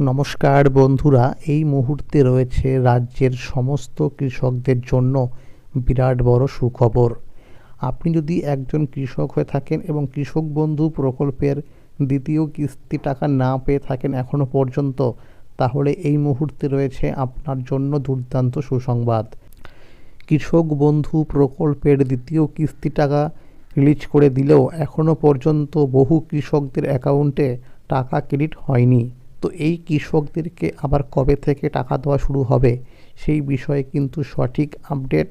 নমস্কার বন্ধুরা, এই মুহূর্তে রয়েছে রাজ্যের সমস্ত কৃষকদের জন্য বিরাট বড় সুখবর। আপনি যদি একজন কৃষক হয়ে থাকেন এবং কৃষক বন্ধু প্রকল্পের দ্বিতীয় কিস্তি টাকা না পেয়ে থাকেন এখনও পর্যন্ত, তাহলে এই মুহূর্তে রয়েছে আপনার জন্য দুর্দান্ত সুসংবাদ। কৃষক বন্ধু প্রকল্পের দ্বিতীয় কিস্তি টাকা রিলিজ করে দিলেও এখনও পর্যন্ত বহু কৃষকদের অ্যাকাউন্টে টাকা ক্রেডিট হয়নি। তো এই কৃষকদেরকে আবার কবে থেকে টাকা দেওয়া শুরু হবে সেই বিষয়ে কিন্তু সঠিক আপডেট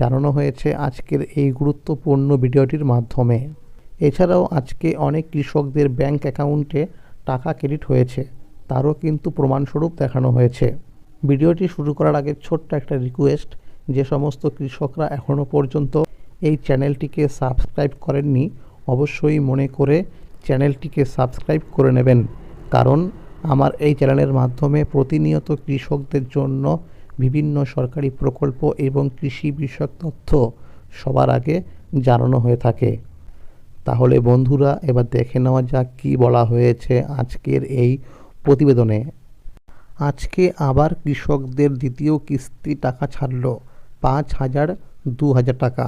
জানানো হয়েছে আজকের এই গুরুত্বপূর্ণ ভিডিওটির মাধ্যমে। এছাড়াও আজকে অনেক কৃষকদের ব্যাংক অ্যাকাউন্টে টাকা ক্রেডিট হয়েছে, তারও কিন্তু প্রমাণস্বরূপ দেখানো হয়েছে। ভিডিওটি শুরু করার আগে ছোট্ট একটা রিকোয়েস্ট, যে সমস্ত কৃষকরা এখনও পর্যন্ত এই চ্যানেলটিকে সাবস্ক্রাইব করেননি, অবশ্যই মনে করে চ্যানেলটিকে সাবস্ক্রাইব করে নেবেন। কারণ আমার এই চ্যানেলের মাধ্যমে প্রতিনিয়ত কৃষকদের জন্য বিভিন্ন সরকারি প্রকল্প এবং কৃষি বিষয়ক তথ্য সবার আগে জানানো হয়ে থাকে। তাহলে বন্ধুরা, এবার দেখে নেওয়া যাক কী বলা হয়েছে আজকের এই প্রতিবেদনে। আজকে আবার কৃষকদের দ্বিতীয় কিস্তি টাকা ছাড়ল পাঁচ হাজার দু হাজার টাকা।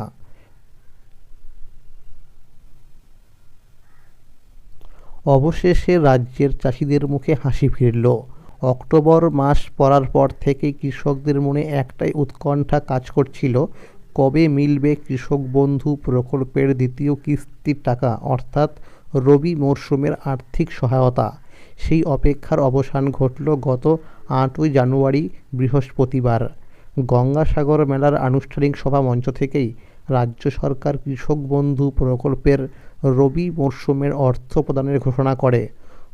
অবশেষে রাজ্যের চাষিদের মুখে হাসি ফিরল। অক্টোবর মাস পড়ার পর থেকেই কৃষকদের মনে একটাই উৎকণ্ঠা কাজ করছিল, কবে মিলবে কৃষক বন্ধু প্রকল্পের দ্বিতীয় কিস্তির টাকা, অর্থাৎ রবি মরশুমের আর্থিক সহায়তা। সেই অপেক্ষার অবসান ঘটল গত আটই জানুয়ারি, বৃহস্পতিবার। গঙ্গাসাগর মেলার আনুষ্ঠানিক সভা মঞ্চ থেকেই রাজ্য সরকার কৃষক বন্ধু প্রকল্পের রবি মরশুমের অর্থ প্রদানের ঘোষণা করে।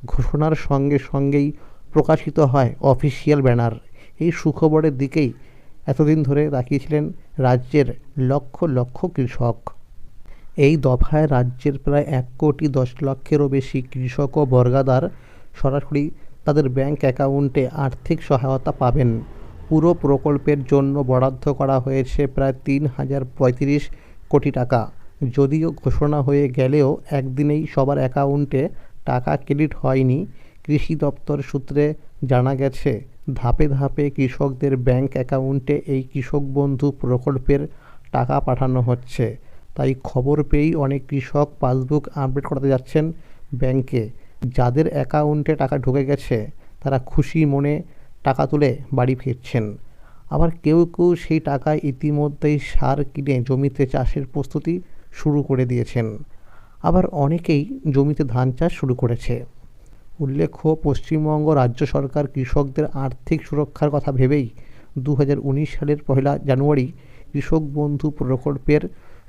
ঘোষণার সঙ্গে সঙ্গেই প্রকাশিত হয় অফিসিয়াল ব্যানার। এই সুখবরের দিকেই এতদিন ধরে তাকিয়েছিলেন রাজ্যের লক্ষ লক্ষ কৃষক। এই দফায় রাজ্যের প্রায় এক কোটি দশ লক্ষেরও বেশি কৃষক ও বর্গাদার সরাসরি তাদের ব্যাংক অ্যাকাউন্টে আর্থিক সহায়তা পাবেন। পুরো প্রকল্পের জন্য বরাদ্দ করা হয়েছে প্রায় তিন হাজার পঁয়ত্রিশ কোটি টাকা। যদিও ঘোষণা হয়ে গেলেও একদিনেই সবার অ্যাকাউন্টে টাকা ক্রেডিট হয়নি, কৃষি দপ্তর সূত্রে জানা গেছে। ধাপে ধাপে কৃষকদের ব্যাংক অ্যাকাউন্টে এই কৃষক বন্ধু প্রকল্পের টাকা পাঠানো হচ্ছে। তাই খবর পেয়েই অনেক কৃষক পাসবুক আপডেট করাতে যাচ্ছেন ব্যাংকে। যাদের অ্যাকাউন্টে টাকা ঢুকে গেছে, তারা খুশি মনে টাকা তুলে বাড়ি ফিরছেন। আবার কেউ কেউ সেই টাকায় ইতিমধ্যেই সার কিনে জমিতে চাষের প্রস্তুতি শুরু করে দিয়েছেন। আবার অনেকেই জমিতে ধান চাষ শুরু করেছে। উল্লেখ্য, পশ্চিমবঙ্গ রাজ্য সরকার কৃষকদের আর্থিক সুরক্ষার কথা ভেবেই দু হাজার উনিশ সালের পয়লা জানুয়ারি কৃষক বন্ধু প্রকল্পের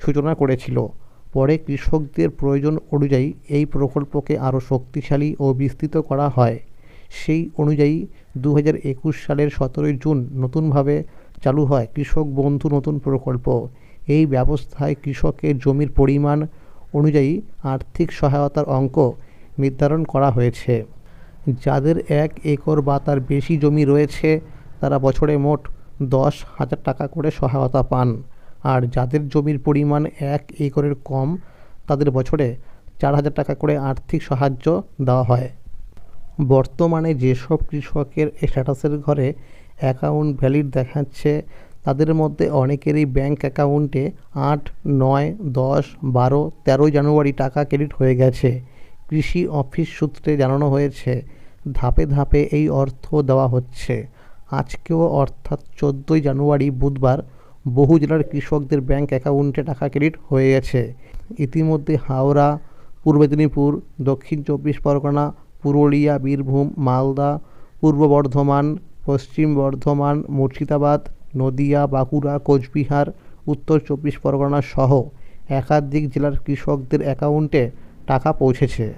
সূচনা করেছিল। পরে কৃষকদের প্রয়োজন অনুযায়ী এই প্রকল্পকে আরও শক্তিশালী ও বিস্তৃত করা হয়। সেই অনুযায়ী দু হাজার একুশ সালের সতেরোই জুন নতুনভাবে চালু হয় কৃষক বন্ধু নতুন প্রকল্প। এই ব্যবস্থায় কৃষকের জমির পরিমাণ অনুযায়ী আর্থিক সহায়তার অঙ্ক নির্ধারণ করা হয়েছে। যাদের এক একর বা তার বেশি জমি রয়েছে, তারা বছরে মোট দশ হাজার টাকা করে সহায়তা পান। আর যাদের জমির পরিমাণ এক একরের কম, তাদের বছরে চার হাজার টাকা করে আর্থিক সাহায্য দেওয়া হয়। বর্তমানে যেসব কৃষকের স্ট্যাটাসের ঘরে অ্যাকাউন্ট ভ্যালিড দেখাচ্ছে তাদের মধ্যে অনেকেরই ব্যাঙ্ক অ্যাকাউন্টে আট, নয়, দশ, বারো, তেরো জানুয়ারি টাকা ক্রেডিট হয়ে গেছে। কৃষি অফিস সূত্রে জানানো হয়েছে, ধাপে ধাপে এই অর্থ দেওয়া হচ্ছে। আজকেও অর্থাৎ চোদ্দোই জানুয়ারি বুধবার বহু জেলার কৃষকদের ব্যাঙ্ক অ্যাকাউন্টে টাকা ক্রেডিট হয়ে গেছে। ইতিমধ্যে হাওড়া, পূর্ব মেদিনীপুর, দক্ষিণ চব্বিশ পরগনা, পুরুলিয়া, বীরভূম, মালদা, পূর্ব বর্ধমান, পশ্চিম বর্ধমান, মুর্শিদাবাদ নদিয়া, বাঁকুড়া, কোচবিহার, উত্তর চব্বিশ পরগনা সহ একাধিক জেলার কৃষকদের অ্যাকাউন্টে টাকা পৌঁছেছে।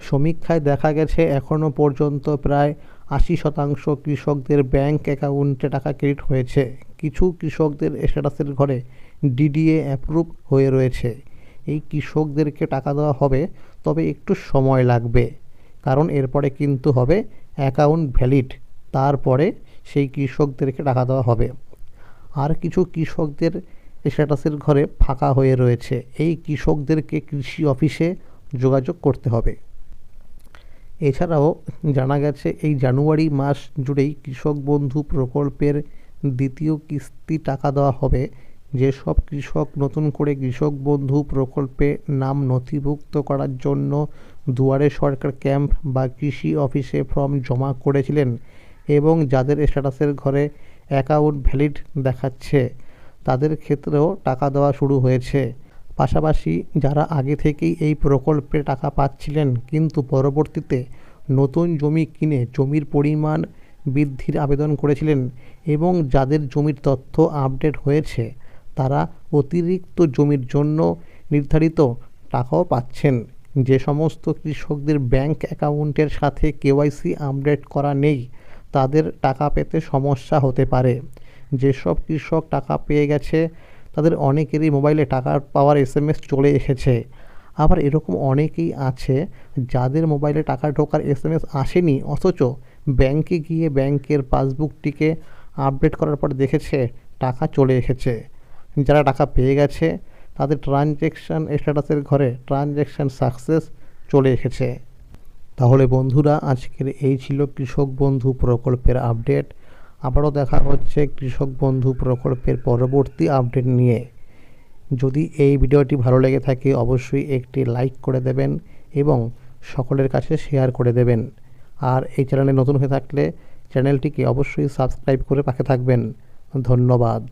সমীক্ষায় দেখা গেছে এখনও পর্যন্ত প্রায় আশি শতাংশ কৃষকদের ব্যাংক অ্যাকাউন্টে টাকা ক্রেডিট হয়েছে। কিছু কৃষকদের স্ট্যাটাসের ঘরে ডিডিএ অ্যাপ্রুভ হয়ে রয়েছে। এই কৃষকদেরকে টাকা দেওয়া হবে, তবে একটু সময় লাগবে। কারণ এরপরে কিন্তু হবে অ্যাকাউন্ট ভ্যালিড। তারপরে সেই কৃষকদেরকে টাকা দেওয়া হবে। আর কিছু কৃষকদের স্ট্যাটাসের ঘরে ফাঁকা হয়ে রয়েছে। এই কৃষকদেরকে কৃষি অফিসে যোগাযোগ করতে হবে। এছাড়াও জানা গেছে, এই জানুয়ারি মাস জুড়েই কৃষক বন্ধু প্রকল্পের দ্বিতীয় কিস্তি টাকা দেওয়া হবে। যেসব কৃষক নতুন করে কৃষক বন্ধু প্রকল্পে নাম নথিভুক্ত করার জন্য দুয়ারে সরকার ক্যাম্প বা কৃষি অফিসে ফর্ম জমা করেছিলেন এবং যাদের স্ট্যাটাসের ঘরে অ্যাকাউন্ট ভ্যালিড দেখাচ্ছে, তাদের ক্ষেত্রেও টাকা দেওয়া শুরু হয়েছে। পাশাপাশি যারা আগে থেকেই এই প্রকল্পে টাকা পাচ্ছিলেন, কিন্তু পরবর্তীতে নতুন জমি কিনে জমির পরিমাণ বৃদ্ধির আবেদন করেছিলেন এবং যাদের জমির তথ্য আপডেট হয়েছে, তারা অতিরিক্ত জমির জন্য নির্ধারিত টাকাও পাচ্ছেন। যে সমস্ত কৃষকদের ব্যাংক অ্যাকাউন্টের সাথে কেওয়াইসি আপডেট করা নেই তাদের টাকা পেতে সমস্যা হতে পারে। যেসব কৃষক টাকা পেয়ে গেছে, তাদের অনেকেরই মোবাইলে টাকা পাওয়ার এস এম এস চলে এসেছে। আবার এরকম অনেকেই আছে, যাদের মোবাইলে টাকা ঢোকার এস এম এস আসেনি, অথচ ব্যাংকে গিয়ে ব্যাংকের পাসবুকটিকে আপডেট করার পর দেখেছে, টাকা চলে এসেছে। যারা টাকা পেয়ে গেছে, তাদের ট্রানজ্যাকশান স্ট্যাটাসের ঘরে ট্রানজ্যাকশান সাকসেস চলে এসেছে। তাহলে বন্ধুরা, আজকের এই ছিল কৃষক বন্ধু প্রকল্পের আপডেট। আবারও দেখা হচ্ছে কৃষক বন্ধু প্রকল্পের পরবর্তী আপডেট নিয়ে। যদি এই ভিডিওটি ভালো লেগে থাকে, অবশ্যই একটি লাইক করে দেবেন এবং সকলের কাছে শেয়ার করে দেবেন। আর এই চ্যানেলে নতুন হয়ে থাকলে চ্যানেলটিকে অবশ্যই সাবস্ক্রাইব করে পাশে থাকবেন। ধন্যবাদ।